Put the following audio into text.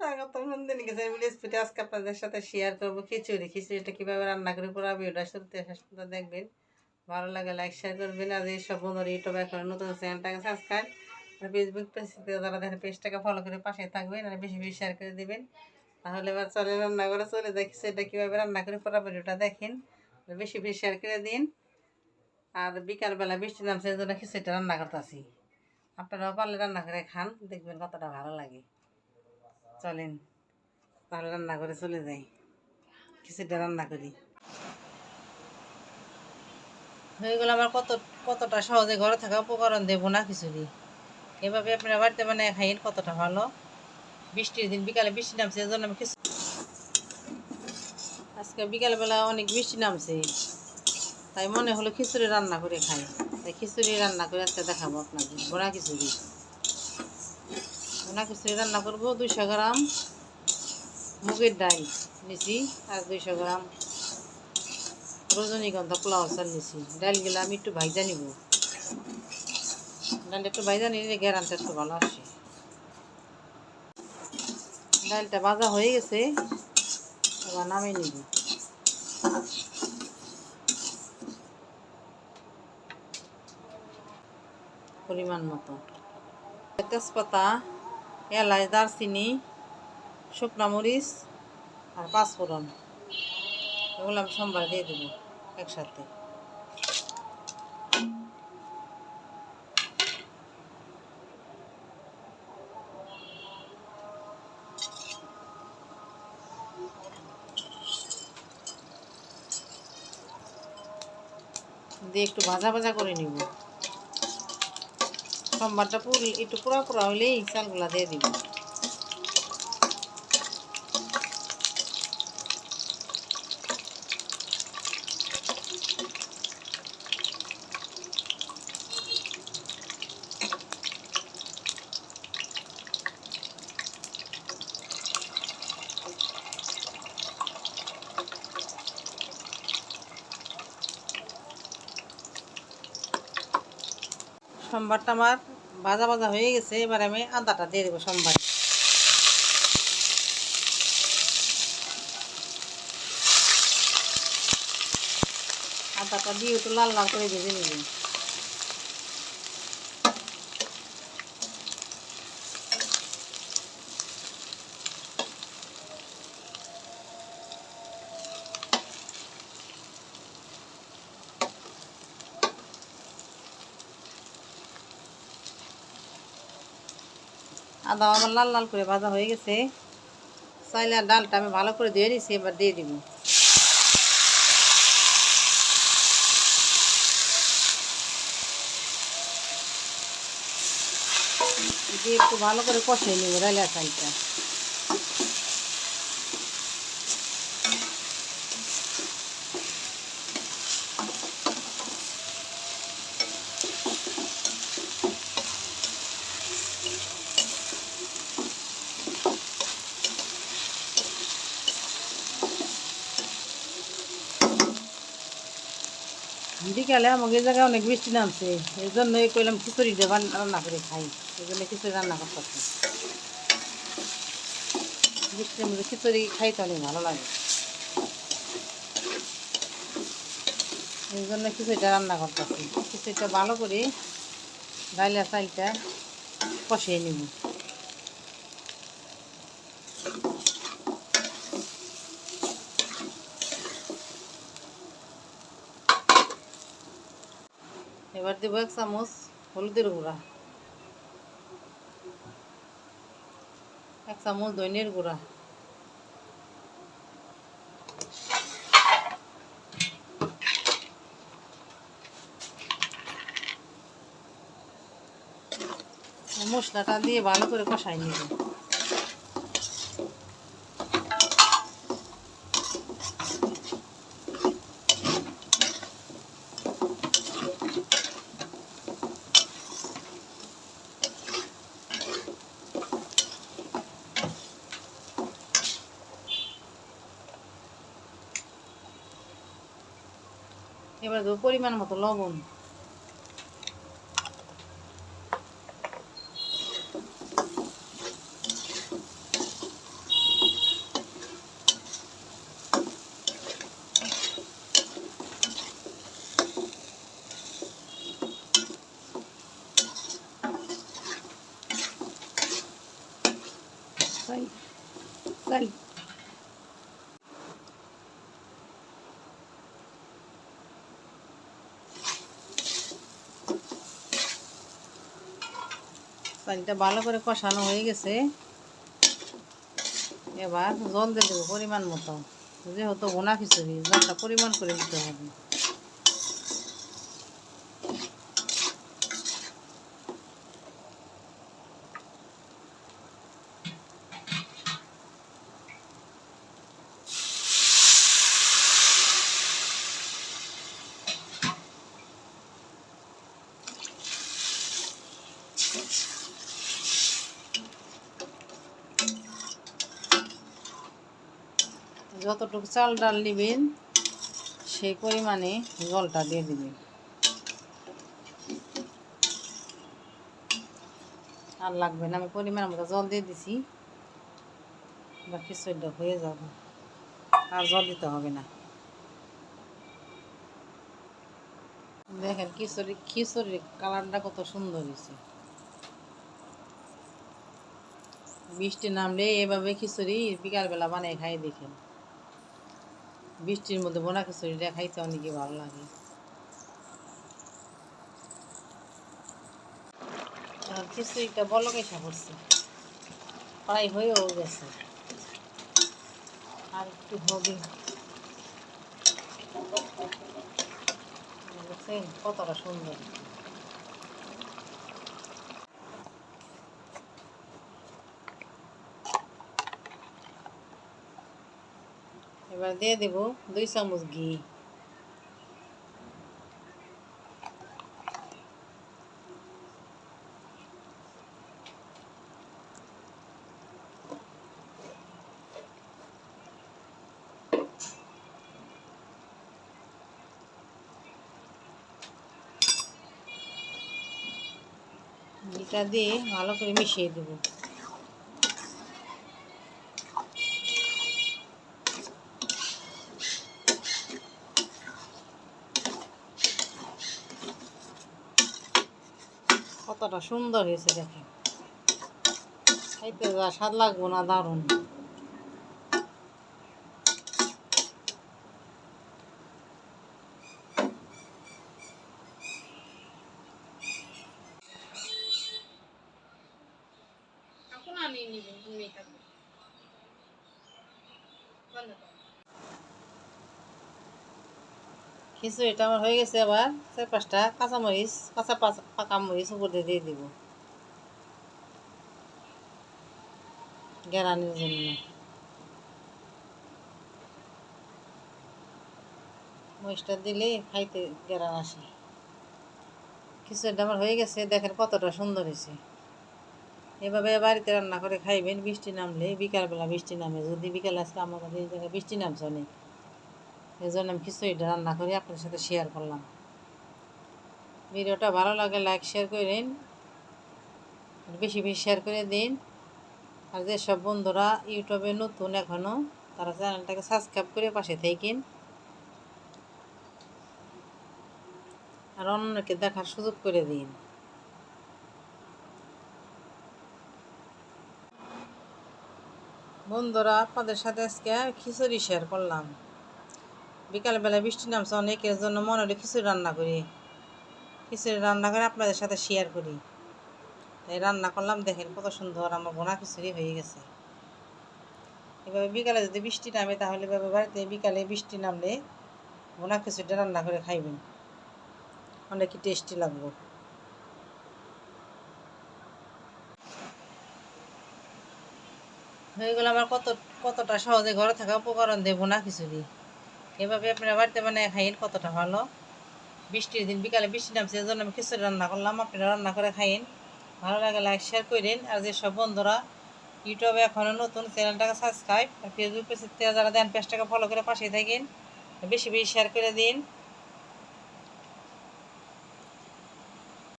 স্বাগত নন্দিনী গেছে। রেসিপিটা আজকে আপনাদের সাথে শেয়ার করব খিচুড়ি। খিচুড়িটা কীভাবে রান্না করে পুরো ভিডিওটা শুরুতে শেষ পর্যন্ত দেখবেন। ভালো লাগে লাইক শেয়ার করবেন। আর এইসব বন্ধুরা ইউটিউবে এখন নতুন চ্যানেলটাকে সাবস্ক্রাইব আর ফেসবুক পেজে যারা দেখেন পেজটাকে ফলো করে পাশে থাকবেন আর বেশি বেশি শেয়ার করে দেবেন। তাহলে এবার চলে রান্না করে চলে দেখি সেটা কীভাবে রান্না করে পুরো ভিডিওটা দেখেন। বেশি বেশি শেয়ার করে দিন। আর বিকালবেলা বৃষ্টি নামছে, এই জন্য খিচুড়িটা রান্না করতেছি। আপনারাও পারলে রান্না করে খান, দেখবেন কতটা ভালো লাগে। চলেন, তাহলে রান্না করে চলে যাই। খিচুড়িটা রান্না করি। হয়ে গেল আমার কত, কতটা সহজে ঘরে থাকা উপকরণ দেবো না খিচুড়ি। এভাবে আপনারা বাড়িতে বানিয়ে খাইন কতটা ভালো। বৃষ্টির দিন বিকালে বৃষ্টি নামছে এই জন্য আমি খিচুড়ি আজকে বিকালবেলা অনেক বৃষ্টি নামছে। তাই মনে হলো খিচুড়ি রান্না করে খাই। তাই খিচুড়ি রান্না করে আজকে দেখাবো আপনাদের, বোনা খিচুড়ি। বোনা খিচুড়ি রান্না করব দুইশো গ্রাম মুগের ডাল নিছি আর দুইশো গ্রাম রজনীগন্ধা পোলাও চাল নিছি। ডালগুলো আমি একটু ভাইজা নিব। ডালটা একটু ভাইজা নিলে গ্যারানটা একটু ভালো আসে। ডালটা ভাজা হয়ে গেছে, এবার নামিয়ে নিব। পরিমাণ মতো। তেজপাতা এলাচ, দারচিনি, শুকনা মরিচ আর পাঁচফোড়ন এগুলো আমি সোমবার দিয়ে দেবো একসাথে। দিয়ে একটু ভাজা ভাজা করে নিব। সোমবারটা পুরি একটু পুরা পুরা হলেই চালগুলা দিয়ে দিব সোমবারটা আমার ভাজা ভাজা হয়ে গেছে, এবার আমি আদাটা দিয়ে দেবো সোমবার। আদাটা দিয়ে একটু লাল লাল করে ভেজে নেবেন আদা আমার লাল লাল করে ভাজা হয়ে গেছে। চাইলে আর ডালটা আমি ভালো করে দিয়ে দিচ্ছি এবার দিয়ে দিব। দিয়ে একটু ভালো করে কষিয়ে নিব ডালিয়া চালটা। বিকালে আমাকে জায়গায় অনেক বৃষ্টি নামছে। এই জন্যই কইলাম খিচুড়ি রান্না করে খাই। এই জন্য খিচুড়ি রান্না করতেছি। বৃষ্টির মধ্যে খিচুড়ি খাইতে অনেক ভালো লাগে। এই জন্য খিচুড়িটা রান্না করতেছি। খিচুড়িটা ভালো করে ডাইলা চালটা কষিয়ে নিব। এবার দেবো এক চামচ হলুদের গুঁড়া। এক চামচ দইনের গুঁড়া। মশলাটা দিয়ে ভালো করে কষাই নিব। তারপরে দেবো পরিমাণ মতো লবণ Sal. Sal. পানিটা ভালো করে কষানো হয়ে গেছে। এবার জল দিয়ে দেবো পরিমাণ মতো। যেহেতু বোনা খিচুড়ি, জলটা পরিমাণ করে দিতে হবে। যতটুকু চাল ডাল নেবেন, সেই পরিমাণে জলটা দিয়ে দিবেন। আর লাগবে না, আমি পরিমাণ মতো জল দিয়ে দিছি। বা খিচুড়িটা হয়ে যাবে। আর জল দিতে হবে না। দেখেন খিচুড়ি, খিচুড়ির কালারটা কত সুন্দর হয়েছে। বৃষ্টি নামলে এভাবে খিচুড়ি বিকালবেলা বানিয়ে খাই দেখেন। বৃষ্টির মধ্যে বোনা খিচুড়িটা খাইতে অনেকই ভালো লাগে। আর খিচুড়িটা বলো কেসা করছে প্রায় হয়েও গেছে। আর একটু হবে। কতটা সুন্দর। এবার দিয়ে দেব দুই চামচ ঘি। ঘিটা দিয়ে ভালো করে মিশিয়ে দেবো। কতটা সুন্দর হয়েছে দেখেন। খাইতে যা স্বাদ লাগবো না দারুণ। খিচুড়িটা আমার হয়ে গেছে আবার চার পাঁচটা কাঁচা কাঁচামরিচ, কাঁচা পাকা মরিচ উপর দিয়ে দিয়ে দিব। গেরানির জন্য। মরিচটা দিলে খাইতে গেরান আসে। খিচুড়িটা আমার হয়ে গেছে, দেখেন কতটা সুন্দর হয়েছে। এভাবে বাড়িতে রান্না করে খাইবেন, বৃষ্টি নামলে বিকালবেলা বৃষ্টি নামে। যদি বিকালে আমার কাছে এই জায়গায় বৃষ্টি নামছে অনেক। এই জন্য আমি খিচুড়িটা রান্না করে আপনার সাথে শেয়ার করলাম। ভিডিওটা ভালো লাগে লাইক শেয়ার করেন বেশি বেশি শেয়ার করে দিন। আর যেসব বন্ধুরা ইউটিউবে নতুন এখনও তারা চ্যানেলটাকে সাবস্ক্রাইব করে পাশে থাকেন। আর অন্যকে দেখার সুযোগ করে দিন। বন্ধুরা, আপনাদের সাথে আজকে খিচুড়ি শেয়ার করলাম। বিকালবেলা বৃষ্টি নামছে অনেকের জন্য মনে হলে খিচুড়ি রান্না করি। খিচুড়ি রান্না করে আপনাদের সাথে শেয়ার করি। এই রান্না করলাম, দেখেন কত সুন্দর আমার বোনা খিচুড়ি হয়ে গেছে। এভাবে বিকালে যদি বৃষ্টি নামে, তাহলে এভাবে বাড়িতে বিকালে বৃষ্টি নামলে বোনা খিচুড়িটা রান্না করে খাইবেন। অনেক টেস্টি লাগবে। হয়ে গেল আমার কত, কতটা সহজে ঘরে থাকা উপকরণ দেবো না খিচুড়ি। এভাবে আপনারা বাড়িতে মানে খাইন কতটা ভালো? বৃষ্টির দিন, বিকালে বৃষ্টি নামছে, এজন্য জন্য আমি খিচুড়ি রান্না করলাম আপনারা রান্না করে খাইন ভালো লাগে লাইক শেয়ার করেন। আর যেসব বন্ধুরা ইউটিউবে এখনও নতুন, চ্যানেলটাকে সাবস্ক্রাইব আর ফেসবুক পেজে যারা দেন, পেজটাকে ফলো করে পাশে থাকেন। বেশি বেশি শেয়ার করে দিন।